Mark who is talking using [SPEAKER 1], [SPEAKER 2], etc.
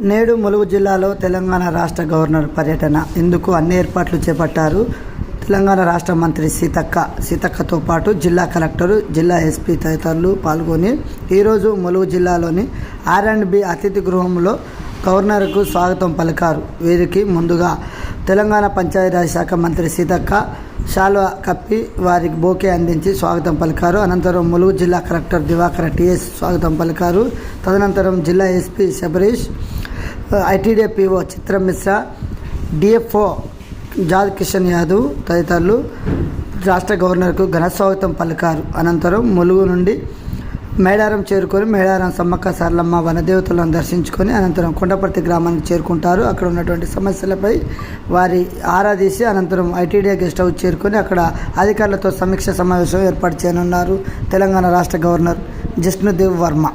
[SPEAKER 1] నేడు ములుగు జిల్లాలో తెలంగాణ రాష్ట్ర గవర్నర్ పర్యటన. ఇందుకు అన్ని ఏర్పాట్లు చేపట్టారు తెలంగాణ రాష్ట్ర మంత్రి సీతక్క. సీతక్కతో పాటు జిల్లా కలెక్టరు జిల్లా ఎస్పీ తదితరులు పాల్గొని ఈరోజు ములుగు జిల్లాలోని ఆర్ అండ్ బి అతిథి గృహంలో గవర్నర్కు స్వాగతం పలికారు. వీరికి ముందుగా తెలంగాణ పంచాయతీరాజ్ శాఖ మంత్రి సీతక్క శాల్వా కప్పి వారికి బోకే అందించి స్వాగతం పలికారు. అనంతరం ములుగు జిల్లా కలెక్టర్ దివాకర టిఎస్ స్వాగతం పలికారు. తదనంతరం జిల్లా ఎస్పీ శబరీష్ ఐటీడీ పిఓ చిత్రం మిశ్రా డిఎఫ్ఓ జాద్ కిషన్ యాదవ్ తదితరులు రాష్ట్ర గవర్నర్కు ఘన స్వాగతం పలికారు. అనంతరం ములుగు నుండి మేడారం చేరుకొని మేడారం సమ్మక్క సారలమ్మ వనదేవతలను దర్శించుకొని అనంతరం కొండపర్తి గ్రామానికి చేరుకుంటారు. అక్కడ ఉన్నటువంటి సమస్యలపై వారి ఆరాధీసి అనంతరం ఐటీడీఏ గెస్ట్ హౌస్ చేరుకొని అక్కడ అధికారులతో సమీక్ష సమావేశం ఏర్పాటు చేయనున్నారు. తెలంగాణ రాష్ట్ర గవర్నర్ జిష్ణుదేవ్ వర్మ.